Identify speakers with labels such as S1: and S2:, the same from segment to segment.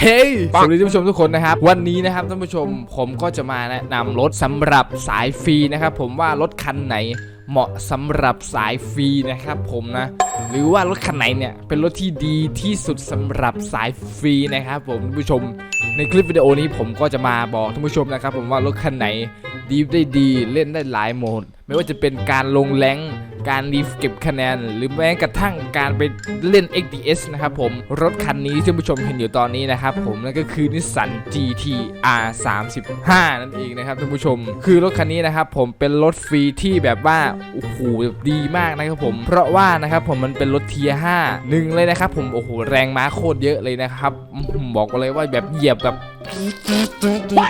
S1: เฮ้ยสวัสดีท่านผู้ชมทุกคนนะครับ วันนี้นะครับท่านผู้ชมผมก็จะมาแนะนำรถสำหรับสายฟรีนะครับ ผมว่ารถคันไหนเหมาะสำหรับสายฟรีนะครับผมนะ หรือว่ารถคันไหนเนี่ยเป็นรถที่ดีที่สุดสำหรับสายฟรีนะครับ ผมท่านผู้ชมในคลิปวิดีโอนี้ผมก็จะมาบอกท่านผู้ชมนะครับ ผมว่ารถคันไหนดีได้ดีเล่นได้หลายโหมด ไม่ว่าจะเป็นการลงแรงการรีฟเก็บคะแนน หรือแม้กระทั่งการไปเล่น XDS นะครับผม รถคันนี้ที่ท่านผู้ชมเห็นอยู่ตอนนี้นะครับผมนั่นก็คือนิสสัน GTR 35 นั่นเองนะครับท่านผู้ชม คือรถคันนี้นะครับผมเป็นรถฟรีที่แบบว่าโอ้โหดีมากนะครับผม เพราะว่านะครับผมมันเป็นรถเทียร์5หนึ่งเลยนะครับผมโอ้โหแรงม้าโคตรเยอะเลยนะครับบอกเลยว่าแบบเหยียบแบบ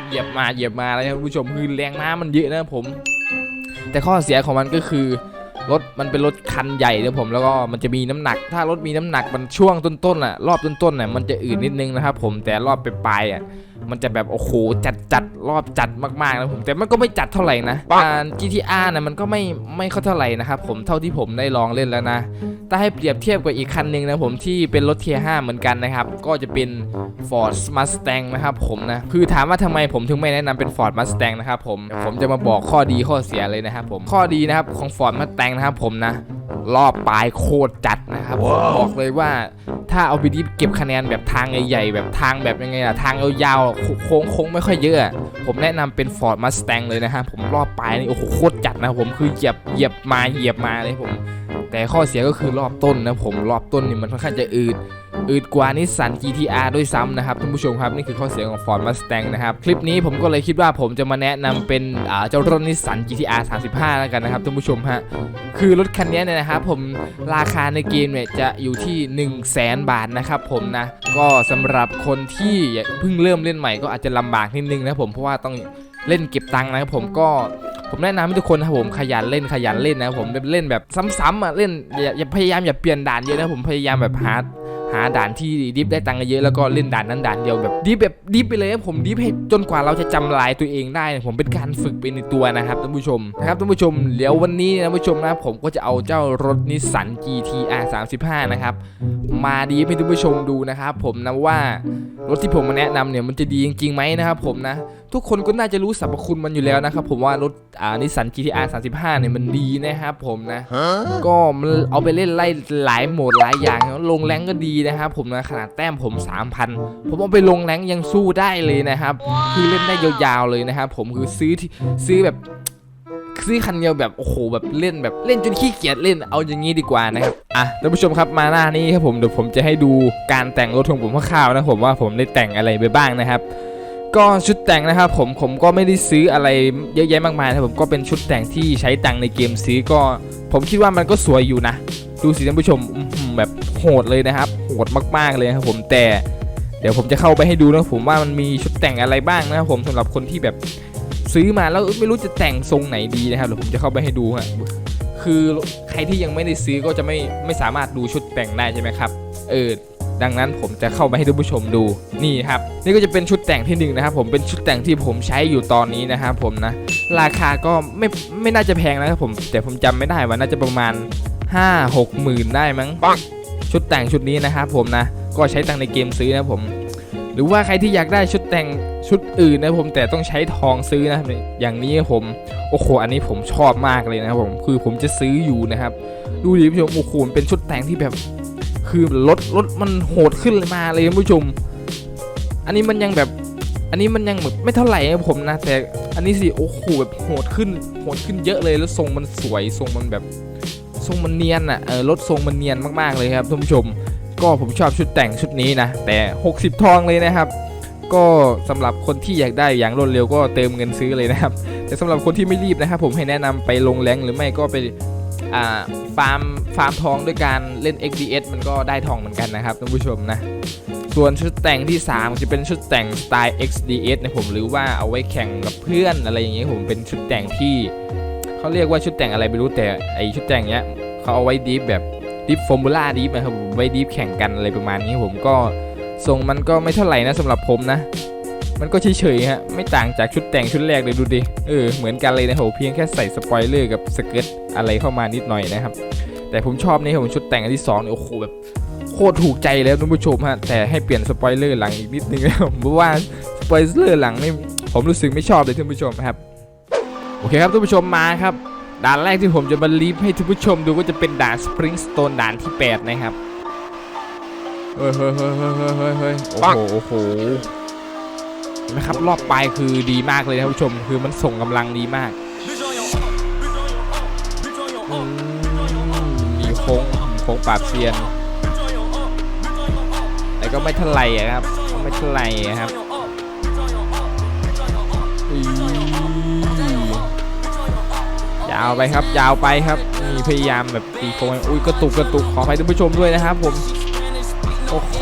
S1: เหยียบมาเหยียบมาเลยครับผู้ชมคือแรงม้ามันเยอะนะผม แต่ข้อเสียของมันก็คือรถมันเป็นรถคันใหญ่นะผมแล้วก็มันจะมีน้ำหนัก ถ้ารถมีน้ำหนักมันช่วงต้นๆอะรอบต้นๆอะมันจะอืดนิดนึงนะครับผมแต่รอบปลายๆอะ มันจะแบบโอ้โหจัดจัดรอบจัดมากๆนะผมแต่มันก็ไม่จัดเท่าไหร่นะอ่า GTR นะมันก็ไม่ไม่เข้าเท่าไหร่นะครับผมเท่าที่ผมได้ลองเล่นแล้วนะถ้าให้เปรียบเทียบกับอีกคันหนึ่งนะผมที่เป็นรถเทียร์5เหมือนกันนะครับก็จะเป็น Ford Mustang นะครับผมนะคือถามว่าทำไมผมถึงไม่แนะนำเป็น Ford Mustang นะครับผมผมจะมาบอกข้อดีข้อเสียเลยนะครับผมข้อดีนะครับของ Ford Mustang นะครับผมนะรอบปลายโคตรจัดนะครับผมบอกเลยว่า ถ้าเอาไปดิฟเก็บคะแนนแบบทางใหญ่ๆแบบทางแบบยังไงอะทางยาวๆโค้งโค้งๆไม่ค่อยเยอะ ผมแนะนำเป็น Ford Mustang เลยนะฮะผมรอบปลายนี่โอ้โหโคตรจัดนะผมคือเหยียบเหยียบมาเหยียบมาเลยผม แต่ข้อเสียก็คือรอบต้นนะผมรอบต้นนี่มันค่อนข้างจะอืดอืดกว่านิสสัน GTR ด้วยซ้ำนะครับท่านผู้ชมครับนี่คือข้อเสียของ Ford Mustang นะครับ คลิปนี้ผมก็เลยคิดว่าผมจะมาแนะนำเป็นเจ้ารถนิสสัน GTR 35 แล้วกันนะครับท่านผู้ชมฮะคือรถคันนี้เนี่ยนะครับผมราคาในเกมเนี่ยจะอยู่ที่ 1 0 0 0 0แสนบาทนะครับผมนะก็สำหรับคนที่เพิ่งเริ่มเล่นใหม่ก็อาจจะลำบากนิดนึงนะผมเพราะว่าต้องเล่นเก็บตังค์นะครับผมก็ ผมแนะนำให้ทุกคนนะครับผมขยันเล่นขยันเล่นนะผมเล่นแบบซ้ำๆอะเล่นอย่าอย่าพยายามอย่าเปลี่ยนด่านเยอะนะผมพยายามแบบหา หาด่านที่ดิฟได้ตังค์เยอะแล้วก็เล่นด่านนั้นด่านเดียวแบบดิฟแบบดิฟไปเลยนะผมดิฟให้จนกว่าเราจะจำลายตัวเองได้นะผมเป็นการฝึกไปในตัวนะครับท่านผู้ชมนะครับท่านผู้ชมเดี๋ยววันนี้นะท่านผู้ชมนะผมก็จะเอาเจ้ารถนิสสัน GTR 35 นะครับ มาดีให้ท่านผู้ชมดูนะครับผมนะว่ารถที่ผมมาแนะนำเนี่ยมันจะดีจริงๆไหมนะครับผมนะทุกคนก็น่าจะรู้สรรพคุณมันอยู่แล้วนะครับผมว่ารถอ่านิสสัน GTR 35 เนี่ยมันดีนะครับผมนะ ก็มันเอาไปเล่นไล่หลายโหมดหลายอย่างนะลงแรงก็ดีนะครับผมนะขนาดแต้มผม 3,000 ผมเอาไปลงแรงยังสู้ได้เลยนะครับ คือเล่นได้ยาวๆเลยนะครับผมคือซื้อที่ซื้อแบบซื้อคันเดียวแบบโอ้โหแบบเล่นแบบเล่นจนขี้เกียจเล่นเอาอย่างนี้ดีกว่านะครับอะท่านผู้ชมครับมาหน้านี้ครับผมเดี๋ยวผมจะให้ดูการแต่งรถของผมคร่าวๆนะผมว่าผมได้แต่งอะไรไปบ้างนะครับ ก็ชุดแต่งนะครับผมผมก็ไม่ได้ซื้ออะไรเยอะแยะมากมายนะผมก็เป็นชุดแต่งที่ใช้ตังในเกมซื้อก็ ผมคิดว่ามันก็สวยอยู่นะ ดูสิท่านผู้ชมแบบโหดเลยนะครับ หดมาก ๆเลยครับผมแต่เดี๋ยวผมจะเข้าไปให้ดูนะผมว่ามันมีชุดแต่งอะไรบ้างนะครับผมสำหรับคนที่แบบซื้อมาแล้วไม่รู้จะแต่งทรงไหนดีนะครับเดี๋ยวผมจะเข้าไปให้ดูฮะคือใครที่ยังไม่ได้ซื้อก็จะไม่ไม่สามารถดูชุดแต่งได้ใช่ไหมครับเออดังนั้นผมจะเข้าไปให้ท่านผู้ชมดูนี่ครับนี่ก็จะเป็นชุดแต่งที่หนึ่งนะครับผมเป็นชุดแต่งที่ผมใช้อยู่ตอนนี้นะครับผมนะราคาก็ไม่ไม่น่าจะแพงนะครับผมแต่ผมจำไม่ได้ว่าน่าจะประมาณ 5 6หมื่นได้มั้ง ชุดแต่งชุดนี้นะครับผมนะก็ใช้ตังในเกมซื้อนะผม หรือว่าใครที่อยากได้ชุดแต่งชุดอื่นนะผมแต่ต้องใช้ทองซื้อนะอย่างนี้ผมโอ้โหอันนี้ผมชอบมากเลยนะครับผมคือผมจะซื้ออยู่นะครับ ดูดิผู้ชมโอ้โหเป็นชุดแต่งที่แบบ คือรถรถมันโหดขึ้นมาเลยคุณผู้ชม อันนี้มันยังแบบอันนี้มันยังแบบไม่เท่าไหร่นะผมนะ แต่อันนี้สิโอ้โหแบบโหดขึ้นโหดขึ้นเยอะเลยแล้วทรงมันสวยทรงมันแบบ ทรงมันเนียนอะเออรถทรงมันเนียนมากๆเลยครับท่านผู้ชม ก็ผมชอบชุดแต่งชุดนี้นะ แต่ 60 ทองเลยนะครับก็สำหรับคนที่อยากได้อย่างรวดเร็วก็เติมเงินซื้อเลยนะครับ แต่สำหรับคนที่ไม่รีบนะครับ ผมให้แนะนำไปลงแรงหรือไม่ก็ไปอ่าฟาร์มฟาร์มทองด้วยการเล่น XDS มันก็ได้ทองเหมือนกันนะครับท่านผู้ชมนะ ส่วนชุดแต่งที่ 3 จะเป็นชุดแต่งสไตล์ XDS นะผมหรือว่าเอาไว้แข่งกับเพื่อนอะไรอย่างเงี้ยผมเป็นชุดแต่งที่ เขาเรียกว่าชุดแต่งอะไรไม่รู้แต่ไอชุดแต่งเนี้ยเขาเอาไว้ดีฟแบบดีฟฟอร์มูล่าดีฟนะครับผมไว้ดีฟแข่งกันอะไรประมาณนี้ผมก็ทรงมันก็ไม่เท่าไหร่นะสำหรับผมนะ มันก็เฉยๆฮะไม่ต่างจากชุดแต่งชุดแรกเลยดูดิเออเหมือนกันเลยนะโหเพียงแค่ใส่สปอยเลอร์กับสเกิร์ตอะไรเข้ามานิดหน่อยนะครับ แต่ผมชอบนี่ครับผมชุดแต่งอันที่สองเนี่ยโอ้โหแบบโคตรถูกใจแล้วท่านผู้ชมฮะแต่ให้เปลี่ยนสปอยเลอร์หลังอีกนิดนึงนะผมว่าสปอยเลอร์หลังนี่ผมรู้สึกไม่ชอบเลยท่านผู้ชมครับ เคครับท่านผู้ชมมาครับ ด่านแรกที่ผมจะมาลีฟให้ท่านผู้ชมดูก็จะเป็นด่านสปริงสโตนด่านที่ 8 นะครับ เฮ้ยเฮ้ยเฮ้ยเฮ้ยเฮ้ยเฮ้ยเฮ้ยโอ้โหโอ้โหนะครับรอบปลายคือดีมากเลยนะท่านผู้ชม คือมันส่งกำลังดีมากอืมมีโค้งโค้งปราบเซียนแต่ก็ไม่เท่าไหร่อะครับก็ไม่เท่าไหร่อะครับอืมยาวไปครับ ยาวไปครับนี่พยายามแบบตีโค้งอุ้ยกระตุกกระตุกขออภัยท่านผู้ชมด้วยนะครับผมโอ้โห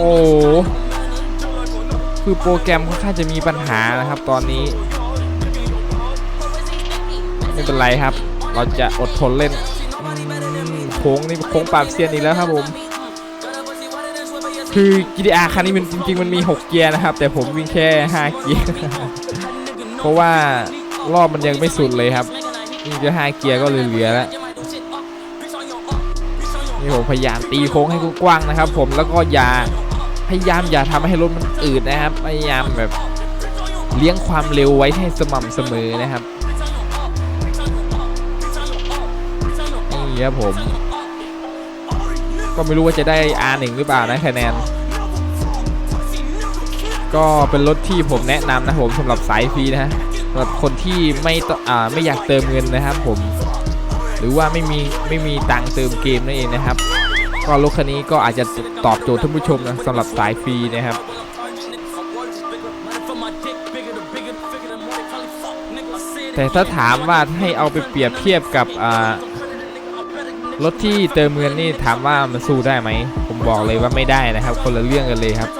S1: คือโปรแกรมค่อนข้างจะมีปัญหานะครับตอนนี้ไม่เป็นไรครับ เราจะอดทนเล่นโค้งนี่โค้งปาบเซียนอีกแล้วครับผมคือ GTR คันนี้มันจริงๆมันมี 6 เกียร์นะครับ แต่ผมวิ่งแค่ 5 เกียร์ เพราะว่ารอบมันยังไม่สุดเลยครับ วิ่งแค่5เกียร์ก็เหลือๆแล้วนี่ผมพยายามตีโค้งให้กว้างๆนะครับ ผมแล้วก็อย่าพยายามอย่าทำให้รถมันอืดนะครับ พยายามแบบเลี้ยงความเร็วไว้ให้สม่ำเสมอนะครับนี่ครับผม ก็ไม่รู้ว่าจะได้ R1 หรือเปล่านะคะแนน ก็เป็นรถที่ผมแนะนำนะผมสำหรับสายฟรีนะฮะ สำหรับคนที่ไม่ต้องอ่าไม่อยากเติมเงินนะครับผม หรือว่าไม่มีไม่มีตังค์เติมเกมนั่นเองนะครับ ก็รถคันนี้ก็อาจจะตอบโจทย์ท่านผู้ชมนะสำหรับสายฟรีนะครับแต่ถ้าถามว่าให้เอาไปเปรียบเทียบกับอ่ารถที่เติมเงินนี่ถามว่ามันสู้ได้ไหม ผมบอกเลยว่าไม่ได้นะครับ คนละเรื่องกันเลยครับ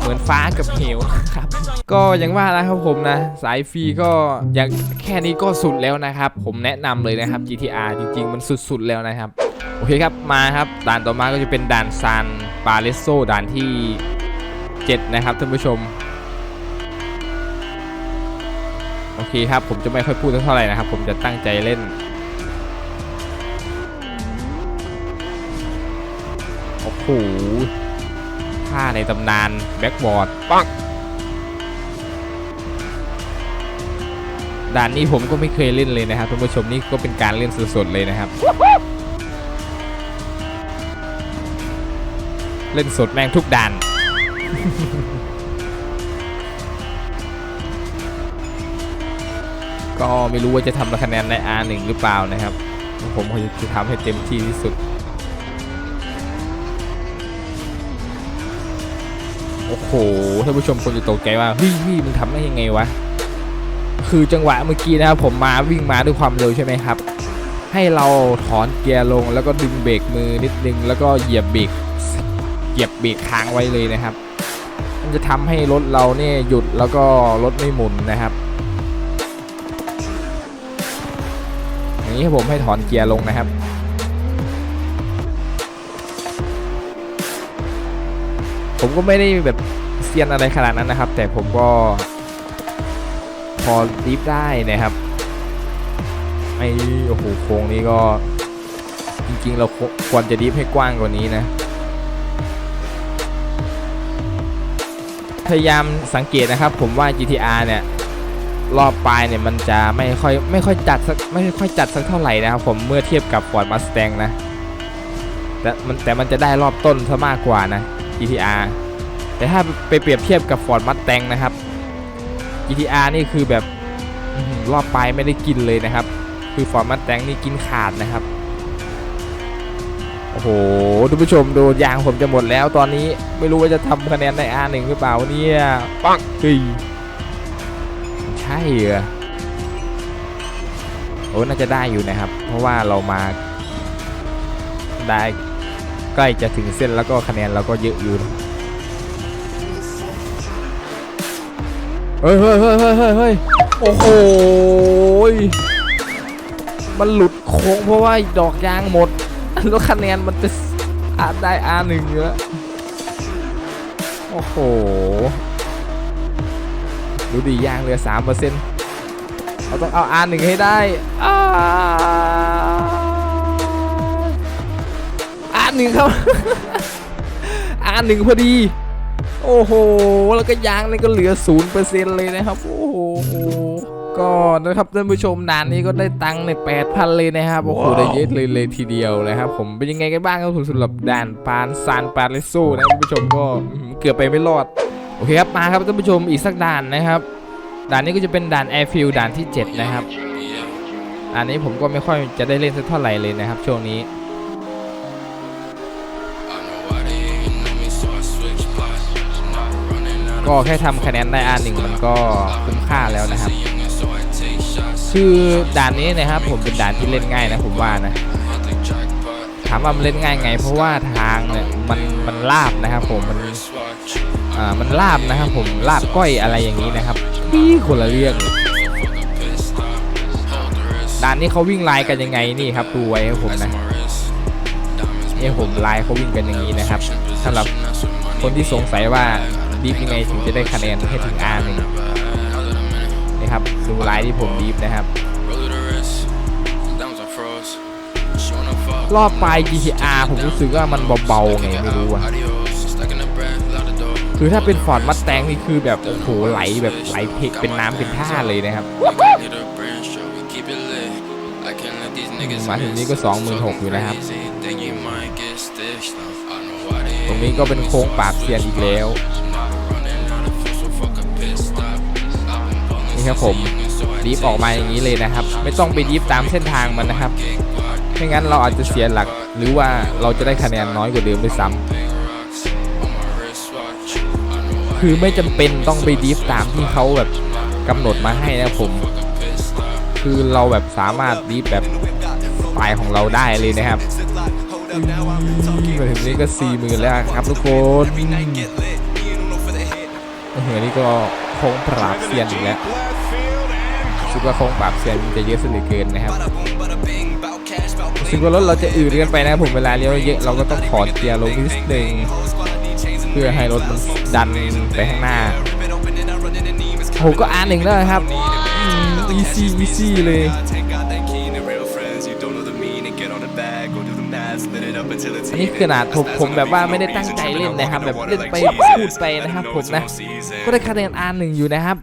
S1: เหมือนฟ้ากับเหวครับ ก็ยังว่านะครับผมนะ สายฟรีก็อย่างแค่นี้ก็สุดแล้วนะครับ ผมแนะนำเลยนะครับ GTR จริง ๆ มันสุดๆแล้วนะครับ โอเคครับมาครับด่านต่อมาก็จะเป็นด่านซานปาเลโซด่านที่ 7 นะครับท่านผู้ชมโอเคครับ ผมจะไม่ค่อยพูดเท่าไหร่นะครับ ผมจะตั้งใจเล่นโอ้โหท่าในตำนานแบ็กบอร์ดปัง ด่านนี้ผมก็ไม่เคยเล่นเลยนะครับท่านผู้ชมนี่ก็เป็นการเล่นสดๆเลยนะครับ เล่นสดแม่งทุกด่านก็ไม่รู้ว่าจะทำคะแนนใน R1 หรือเปล่านะครับ ผมจะทำให้เต็มที่ที่สุด โอ้โหท่านผู้ชมคนจะตกใจว่าเฮ้ยเฮ้ยมึงทำได้ยังไงวะ คือจังหวะเมื่อกี้นะครับผมมาวิ่งมาด้วยความเร็วใช่ไหมครับ ให้เราถอนเกียร์ลงแล้วก็ดึงเบรกมือนิดนึงแล้วก็เหยียบเบรกเหยียบเบรกค้างไว้เลยนะครับ มันจะทำให้รถเราเนี่ยหยุดแล้วก็รถไม่หมุนนะครับอย่างนี้ผมให้ถอนเกียร์ลงนะครับผมก็ไม่ได้แบบเซียนอะไรขนาดนั้นนะครับ แต่ผมก็ พอดิฟได้นะครับไอ้โอ้โหโค้งนี้ก็จริงๆ เราควรจะดิฟให้กว้างกว่านี้นะ พยายามสังเกตนะครับ ผมว่า GTR เนี่ย รอบปลายเนี่ยมันจะไม่ค่อยไม่ค่อยจัดสักไม่ค่อยจัดสักเท่าไหร่นะครับผมเมื่อเทียบกับ Ford Mustang นะ แต่มันแต่มันจะได้รอบต้นซะมากกว่านะ GTR แต่ถ้าไปเปรียบเทียบกับ Ford Mustang นะครับ GTR นี่คือแบบรอบไปไม่ได้กินเลยนะครับ คือ Ford Mustang นี่กินขาดนะครับ โอ้โหทุกผู้ชมดูยางผมจะหมดแล้วตอนนี้ไม่รู้ว่าจะทำคะแนนใน R1 หรือเปล่าเนี่ยปังเฮ้ยใช่เหรอโอ้น่าจะได้อยู่นะครับ เพราะว่าเรามาได้ใกล้จะถึงเส้นแล้วก็คะแนนเราก็เยอะอยู่นะ เฮ้ยเฮ้ยเฮ้ยเฮ้ยเฮ้ยโอ้โหมันหลุดโค้งเพราะว่าดอกยางหมด แล้วคะแนนมันจะอาได้ R หนึ่งเยอะโอ้โห ดูดียางเหลือสามเปอร์เซ็นต์เราต้องเอา R หนึ่งให้ได้อาหนึ่งครับอาหนึ่งพอดี โอ้โห แล้วก็ยางนี่ก็เหลือศูนย์เปอร์เซ็นเลยนะครับ โอ้โหก็นะครับท่านผู้ชมด่านนี้ก็ได้ตังค์ในแปดพันเลยนะครับโอ้โหได้เยอะเลยเลยทีเดียวนะครับผมเป็นยังไงกันบ้างครับผมสำหรับด่านปานซานปาเลโซนะท่านผู้ชมก็เกือบไปไม่รอดโอเคครับมาครับท่านผู้ชมอีกสักด่านนะครับด่านนี้ก็จะเป็นด่านแอร์ฟิลด่านที่ 7 นะครับอันนี้ผมก็ไม่ค่อยจะได้เล่นสักเท่าไหร่เลยนะครับช่วงนี้ ก็แค่ทำคะแนนได้อันหนึ่งมันก็คุ้มค่าแล้วนะครับ คือด่านนี้นะครับผมเป็นด่านที่เล่นง่ายนะผมว่านะถามว่ามันเล่นง่ายไง เพราะว่าทางเนี่ยมันมันลาบนะครับ ผมมันอ่ามันลาบนะครับ ผมลาบก้อยอะไรอย่างนี้นะครับนี่คนละเรื่องด่านนี้เขาวิ่งไลน์กันยังไงนี่ครับดูไว้ให้ผมนะนี่ผมไลน์เขาวิ่งกันอย่างนี้นะครับสำหรับคนที่สงสัยว่า ดีฟยังไงถึงจะได้คะแนนให้ถึง R หนึ่งนี่ครับดูไลน์ที่ผมดีฟนะครับรอบปลาย GTR ผมรู้สึกว่ามันเบาๆไงไม่รู้อะคือถ้าเป็นฟอร์ดมัดแตงนี่คือแบบโอ้โหไหลแบบไหลเพกเป็นน้ำเป็นท่าเลยนะครับมาถึงนี้ก็26,000อยู่นะครับ ตรงนี้ก็เป็นโค้งปากเซียนอีกแล้ว นี่ครับผมดีฟออกมาอย่างนี้เลยนะครับ ไม่ต้องไปดีฟตามเส้นทางมันนะครับไม่งั้นเราอาจจะเสียหลักหรือว่าเราจะได้คะแนนน้อยกว่าเดิมด้วยซ้ำคือไม่จำเป็นต้องไปดีฟตามที่เขาแบบกำหนดมาให้นะผม คือเราแบบสามารถดีฟแบบปลายของเราได้เลยนะครับมาถึงนี้ก็สี่หมื่นแล้วครับทุกคนโอ้โหนี่ก็โค้งปราบเซียนอีกแล้ว ว่าโค้งปราบเซียนจะเยอะสุดเหลือเกินนะครับรู้สึกว่ารถเราจะอืดเกันไปนะครับผมเวลาเลี้ยวเยอะเราก็ต้องถอเกียร์ลงนิดนึงเพื่อให้รถมันดันไปข้างหน้าผมก็อ่านหนึ่งแล้วนะครับอีซี่อีซี่เลยอันนี้ขนาดผมผมแบบว่าไม่ได้ตั้งใจเล่นนะครับแบบเล่นไปพูดไปนะครับผมนะ ก็ได้คะแนน R1 อยู่นะครับ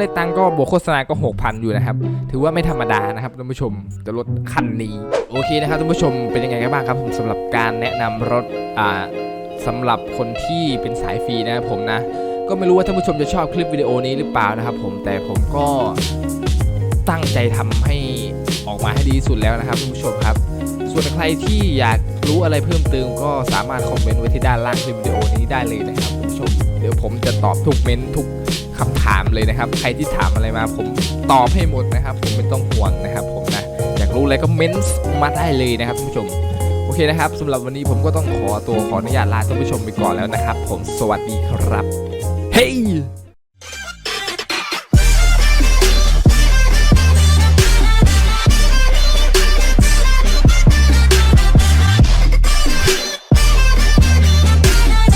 S1: ในตังก็บวกโฆษณาก็ 6,000 อยู่นะครับ ถือว่าไม่ธรรมดานะครับท่านผู้ชมจะรถคันนี้ โอเคนะครับท่านผู้ชมเป็นยังไงกันบ้างครับผมสำหรับการแนะนำรถอ่าสำหรับคนที่เป็นสายฟรีนะครับผมนะ ก็ไม่รู้ว่าท่านผู้ชมจะชอบคลิปวิดีโอนี้หรือเปล่านะครับผมแต่ผมก็ตั้งใจทำให้ออกมาให้ดีสุดแล้วนะครับท่านผู้ชมครับ ส่วนใครที่อยากรู้อะไรเพิ่มเติมก็สามารถคอมเมนต์ไว้ที่ด้านล่างคลิปวิดีโอนี้ได้เลยนะครับท่านผู้ชม เดี๋ยวผมจะตอบทุกเม้นทุกคำถาม เลยนะครับ ใครที่ถามอะไรมาผมตอบให้หมดนะครับ ผมไม่ต้องห่วงนะครับ ผมนะอยากรู้อะไรก็เมนต์มาได้เลยนะครับท่านผู้ชมโอเคนะครับสำหรับวันนี้ผมก็ต้องขอตัวขออนุญาตลาท่านผู้ชมไปก่อนแล้วนะครับ ผมสวัสดีครับ เฮ้ย